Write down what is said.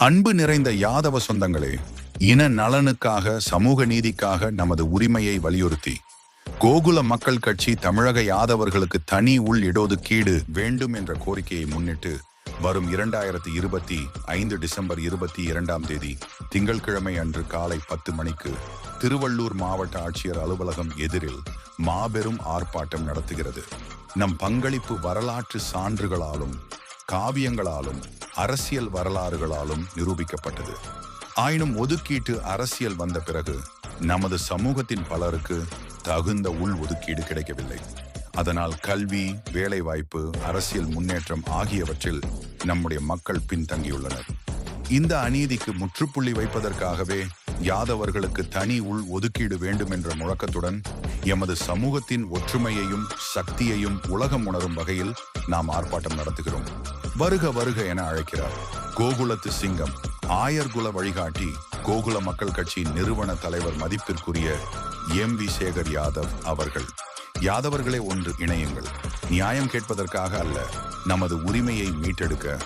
அன்பு நிறைந்த யாதவ சொந்தங்களே இன நலனுக்காக சமூக நீதிக்காக நமது உரிமையை வலியுறுத்தி கோகுல மக்கள் கட்சி தமிழக யாதவர்களுக்கு தனி உள் இடஒதுக்கீடு வேண்டும் என்ற கோரிக்கையை முன்னிட்டு வரும் இரண்டாயிரத்தி இருபத்தி ஐந்து டிசம்பர் இருபத்தி இரண்டாம் தேதி திங்கட்கிழமை அன்று காலை பத்து மணிக்கு திருவள்ளூர் மாவட்ட ஆட்சியர் அலுவலகம் எதிரில் மாபெரும் ஆர்ப்பாட்டம் நடத்துகிறது. நம் பங்களிப்பு வரலாற்று சான்றுகளாலும் காவியங்களாலும் அரசியல் வரலாறுகளாலும் நிரூபிக்கப்பட்டது. ஆயினும் ஒதுக்கீட்டு அரசியல் வந்த பிறகு நமது சமூகத்தின் பலருக்கு தகுந்த உள் ஒதுக்கீடு கிடைக்கவில்லை. அதனால் கல்வி வேலைவாய்ப்பு அரசியல் முன்னேற்றம் ஆகியவற்றில் நம்முடைய மக்கள் பின்தங்கியுள்ளனர். இந்த அநீதிக்கு முற்றுப்புள்ளி வைப்பதற்காகவே யாதவர்களுக்கு தனி உள் ஒதுக்கீடு வேண்டும் என்ற முழக்கத்துடன் எமது சமூகத்தின் ஒற்றுமையையும் சக்தியையும் உலகம் உணரும் வகையில் நாம் ஆர்ப்பாட்டம் நடத்துகிறோம். வருக வருக என அழைக்கிறார். கோகுலத்து சிங்கம் ஆயர்குல வழிகாட்டி கோகுல மக்கள் கட்சியின் நிறுவன தலைவர் மதிப்பிற்குரிய எம் வி சேகர் யாதவ் அவர்கள். யாதவர்களே ஒன்று இணையுங்கள். நியாயம் கேட்பதற்காக அல்ல நமது உரிமையை மீட்டெடுக்க